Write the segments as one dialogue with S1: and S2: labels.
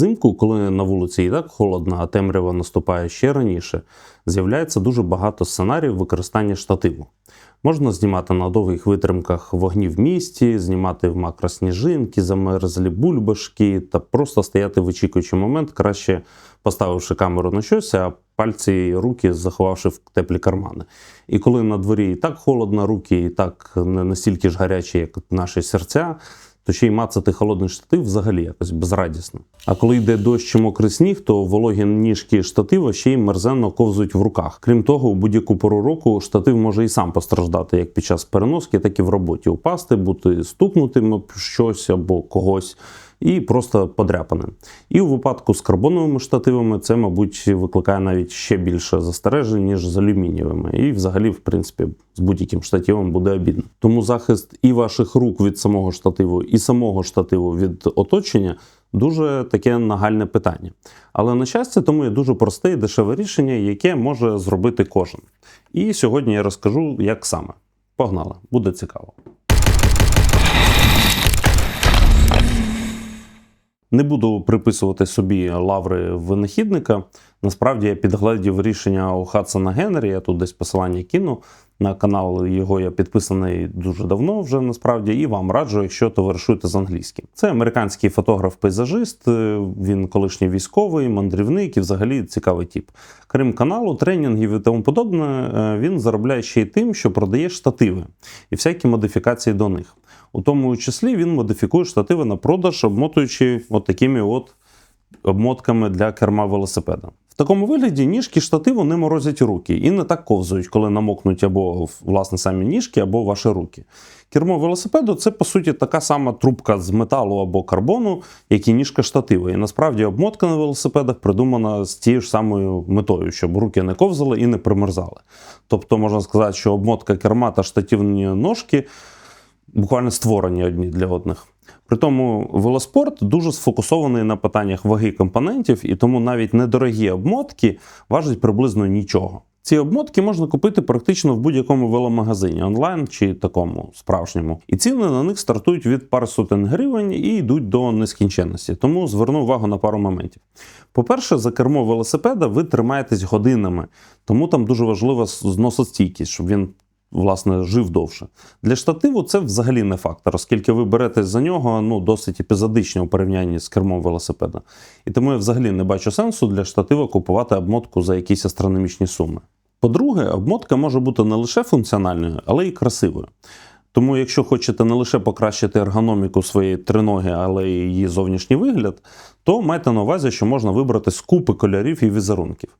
S1: Взимку, коли на вулиці і так холодно, а темрява наступає ще раніше, з'являється дуже багато сценаріїв використання штативу. Можна знімати на довгих витримках вогні в місті, знімати в макросніжинки, замерзлі бульбашки та просто стояти вичікуючи момент, краще поставивши камеру на щось, а пальці і руки заховавши в теплі кармани. І коли на дворі і так холодно, руки і так не настільки ж гарячі, як наші серця, то ще й мацати холодний штатив взагалі якось безрадісно. А коли йде дощ чи мокрий сніг, то вологі ніжки штатива ще й мерзенно ковзують в руках. Крім того, у будь-яку пору року штатив може і сам постраждати як під час переноски, так і в роботі. Упасти, бути стукнутим щось або когось. І просто подряпаним. І у випадку з карбоновими штативами це, мабуть, викликає навіть ще більше застережень, ніж з алюмінієвими. І, взагалі, в принципі, з будь-яким штативом буде обідно. Тому захист і ваших рук від самого штативу, і самого штативу від оточення дуже таке нагальне питання. Але на щастя, тому є дуже просте і дешеве рішення, яке може зробити кожен. І сьогодні я розкажу, як саме. Погнали, буде цікаво. Не буду приписувати собі лаври винахідника. Насправді я підгледів рішення у Хадсона Генрі, я тут десь посилання кину. На канал його я підписаний дуже давно вже насправді, і вам раджу, якщо товаришуєте з англійським. Це американський фотограф-пейзажист, е, він колишній військовий, мандрівник і взагалі цікавий тип. Крім каналу, тренінгів і тому подобне, е, він заробляє ще й тим, що продає штативи і всякі модифікації до них. У тому числі він модифікує штативи на продаж, обмотуючи от такими от обмотками для керма велосипеда. В такому вигляді ніжки штативу не морозять руки і не так ковзують, коли намокнуть або власне самі ніжки, або ваші руки. Кермо велосипеду це по суті така сама трубка з металу або карбону, як і ніжка штатива. І насправді обмотка на велосипедах придумана з тією ж самою метою, щоб руки не ковзали і не примерзали. Тобто можна сказати, що обмотка керма та штативні ножки буквально створені одні для одних. При тому велоспорт дуже сфокусований на питаннях ваги компонентів, і тому навіть недорогі обмотки важать приблизно нічого. Ці обмотки можна купити практично в будь-якому веломагазині, онлайн чи такому справжньому. І ціни на них стартують від пару сотень гривень і йдуть до нескінченності. Тому зверну увагу на пару моментів. По-перше, за кермо велосипеда ви тримаєтесь годинами, тому там дуже важлива зносостійкість, щоб він власне жив довше. Для штативу це взагалі не фактор, оскільки ви беретесь за нього ну, досить епізодично у порівнянні з кермом велосипеда. І тому я взагалі не бачу сенсу для штатива купувати обмотку за якісь астрономічні суми. По-друге, обмотка може бути не лише функціональною, але й красивою. Тому, якщо хочете не лише покращити ергономіку своєї триноги, але й її зовнішній вигляд, то майте на увазі, що можна вибрати з купи кольорів і візерунків.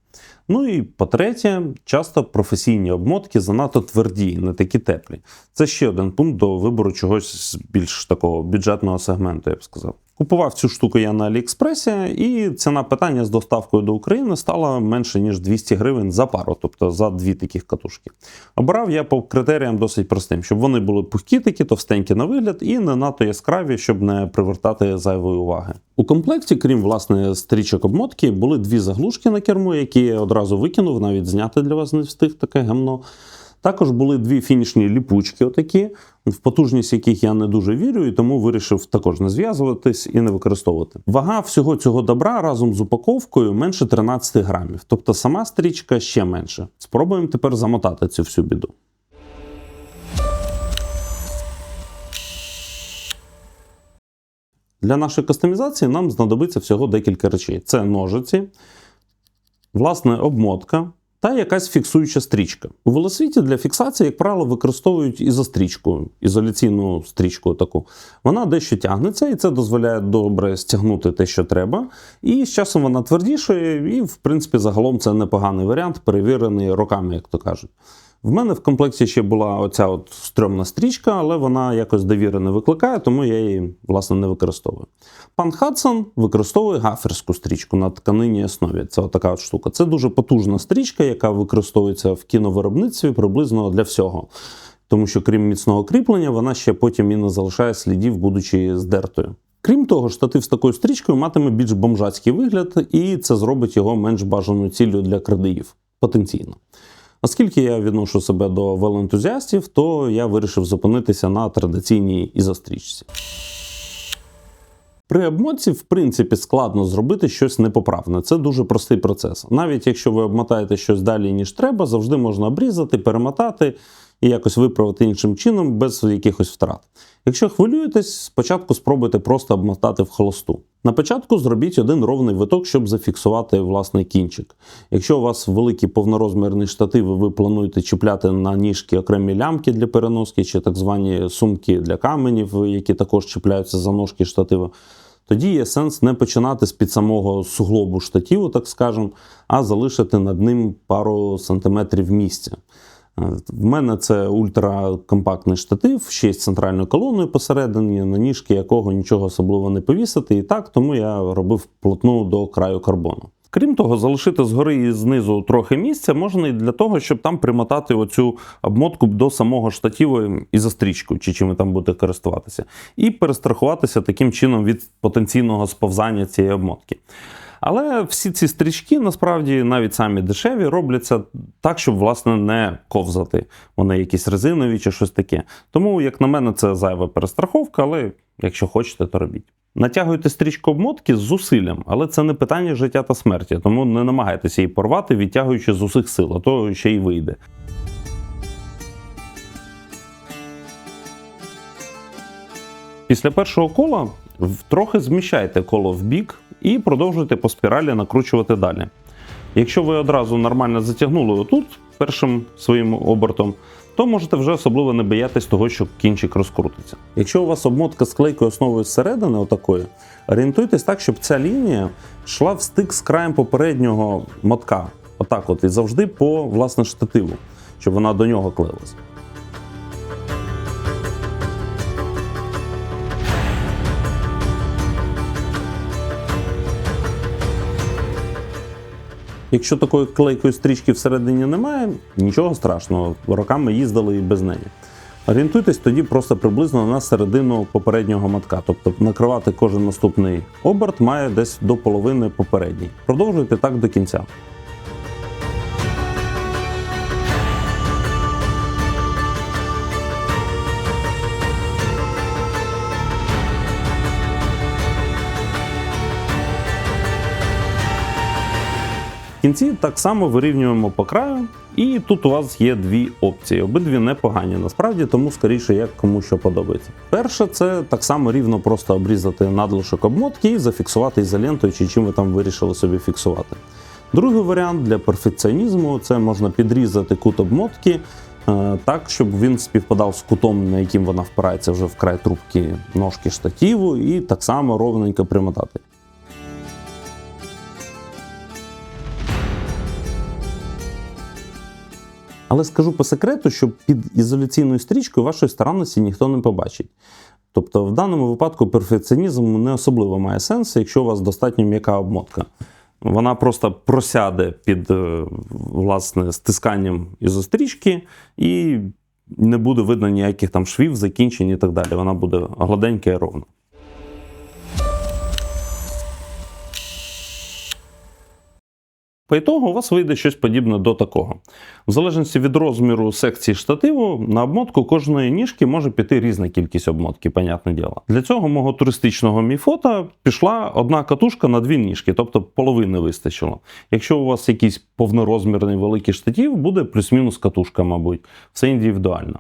S1: Ну і по-третє, часто професійні обмотки занадто тверді, не такі теплі. Це ще один пункт до вибору чогось більш такого бюджетного сегменту, я б сказав. Купував цю штуку я на Аліекспресі, і ціна питання з доставкою до України стала менше ніж 200 гривень за пару, тобто за дві таких катушки. Обирав я по критеріям досить простим, щоб вони були пухкі, такі товстенькі на вигляд і не надто яскраві, щоб не привертати зайвої уваги. У комплекті, крім власне стрічок обмотки, були дві заглушки на керму, які я одразу викинув, навіть зняти для вас не встиг таке гемно. Також були дві фінішні ліпучки, отакі, в потужність яких я не дуже вірю, і тому вирішив також не зв'язуватись і не використовувати. Вага всього цього добра разом з упаковкою менше 13 грамів, тобто сама стрічка ще менше. Спробуємо тепер замотати цю всю біду. Для нашої кастомізації нам знадобиться всього декілька речей: це ножиці, власне, обмотка та якась фіксуюча стрічка. У велосвіті для фіксації, як правило, використовують ізострічку, ізоляційну стрічку таку. Вона дещо тягнеться, і це дозволяє добре стягнути те, що треба. І з часом вона твердішає, і, в принципі, загалом це непоганий варіант, перевірений роками, як то кажуть. В мене в комплекті ще була оця от стрьомна стрічка, але вона якось довіри не викликає, тому я її, власне, не використовую. Пан Хадсон використовує гаферську стрічку на тканинній основі. Це така от штука. Це дуже потужна стрічка, яка використовується в кіновиробництві приблизно для всього. Тому що, крім міцного кріплення, вона ще потім і не залишає слідів, будучи здертою. Крім того, штатив з такою стрічкою матиме більш бомжацький вигляд, і це зробить його менш бажаною ціллю для крадіїв потенційно. Оскільки я відношу себе до велоентузіастів, то я вирішив зупинитися на традиційній ізострічці. При обмотці, в принципі, складно зробити щось непоправне. Це дуже простий процес. Навіть якщо ви обмотаєте щось далі, ніж треба, завжди можна обрізати, перемотати і якось виправити іншим чином без якихось втрат. Якщо хвилюєтесь, спочатку спробуйте просто обмотати в холосту. На початку зробіть один ровний виток, щоб зафіксувати власний кінчик. Якщо у вас великий повнорозмірний штатив, ви плануєте чіпляти на ніжки окремі лямки для переноски чи так звані сумки для каменів, які також чіпляються за ножки штатива, тоді є сенс не починати з під самого суглобу штативу, так скажемо, а залишити над ним пару сантиметрів місця. В мене це ультракомпактний штатив, ще з центральною колоною посередині, на ніжки якого нічого особливо не повісити. І так, тому я робив плотну до краю карбону. Крім того, залишити згори і знизу трохи місця можна і для того, щоб там примотати оцю обмотку до самого штативу і за стрічку, чи чим ви там будете користуватися, і перестрахуватися таким чином від потенційного сповзання цієї обмотки. Але всі ці стрічки насправді навіть самі дешеві робляться так, щоб власне не ковзати. Вони якісь резинові чи щось таке. Тому, як на мене, це зайва перестраховка, але якщо хочете, то робіть. Натягуйте стрічку обмотки з зусиллям, але це не питання життя та смерті, тому не намагайтеся її порвати, відтягуючи з усіх сил, а то ще й вийде. Після першого кола трохи зміщайте коло в бік і продовжуйте по спіралі накручувати далі. Якщо ви одразу нормально затягнули отут першим своїм обертом, то можете вже особливо не боятись того, що кінчик розкрутиться. Якщо у вас обмотка з клейкою основою зсередини, отакої, орієнтуйтесь так, щоб ця лінія йшла в стик з краєм попереднього мотка. Отак, от, і завжди по власне штативу, щоб вона до нього клеїлась. Якщо такої клейкої стрічки всередині немає, нічого страшного, роками їздили і без неї. Орієнтуйтесь тоді просто приблизно на середину попереднього матка, тобто накривати кожен наступний оберт має десь до половини попередній. Продовжуйте так до кінця. Кінці так само вирівнюємо по краю, і тут у вас є дві опції. Обидві непогані, насправді, тому скоріше як кому що подобається. Перше, це так само рівно просто обрізати надлишок обмотки і зафіксувати ізолентою, чи чим ви там вирішили собі фіксувати. Другий варіант для перфекціонізму це можна підрізати кут обмотки е, так, щоб він співпадав з кутом, на яким вона впирається вже в край трубки ножки штативу, і так само ровненько примотати. Але скажу по секрету, що під ізоляційною стрічкою вашої старанності ніхто не побачить. Тобто, в даному випадку перфекціонізм не особливо має сенс, якщо у вас достатньо м'яка обмотка. Вона просто просяде під е, власне стисканням ізострічки і не буде видно ніяких там швів, закінчень і так далі. Вона буде гладенька і ровна. По ітогу у вас вийде щось подібне до такого. В залежності від розміру секції штативу, на обмотку кожної ніжки може піти різна кількість обмотки, понятне діло. Для цього мого туристичного міфота пішла одна катушка на дві ніжки, тобто половини вистачило. Якщо у вас якийсь повнорозмірний великий штатив, буде плюс-мінус катушка, мабуть, все індивідуально.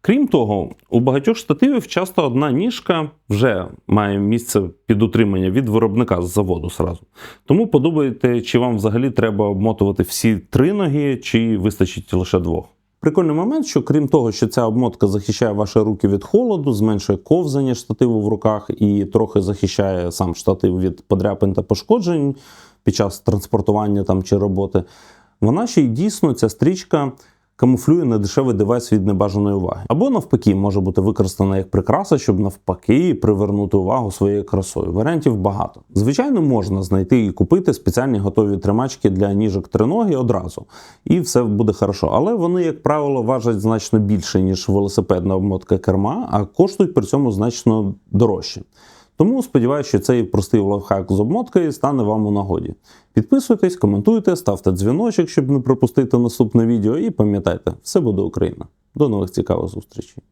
S1: Крім того, у багатьох штативів часто одна ніжка вже має місце під утримання від виробника з заводу сразу. Тому подумайте, чи вам взагалі треба обмотувати всі три ноги, чи вистачить лише двох. Прикольний момент, що крім того, що ця обмотка захищає ваші руки від холоду, зменшує ковзання штативу в руках і трохи захищає сам штатив від подряпин та пошкоджень під час транспортування там чи роботи, вона ще й дійсно ця стрічка камуфлює недешевий девайс від небажаної уваги. Або навпаки, може бути використана як прикраса, щоб навпаки привернути увагу своєю красою. Варіантів багато. Звичайно, можна знайти і купити спеціальні готові тримачки для ніжок триноги одразу, і все буде хорошо. Але вони, як правило, важать значно більше, ніж велосипедна обмотка керма, а коштують при цьому значно дорожче. Тому сподіваюся, що цей простий лайфхак з обмоткою стане вам у нагоді. Підписуйтесь, коментуйте, ставте дзвіночок, щоб не пропустити наступне відео. І пам'ятайте, все буде Україна. До нових цікавих зустрічей.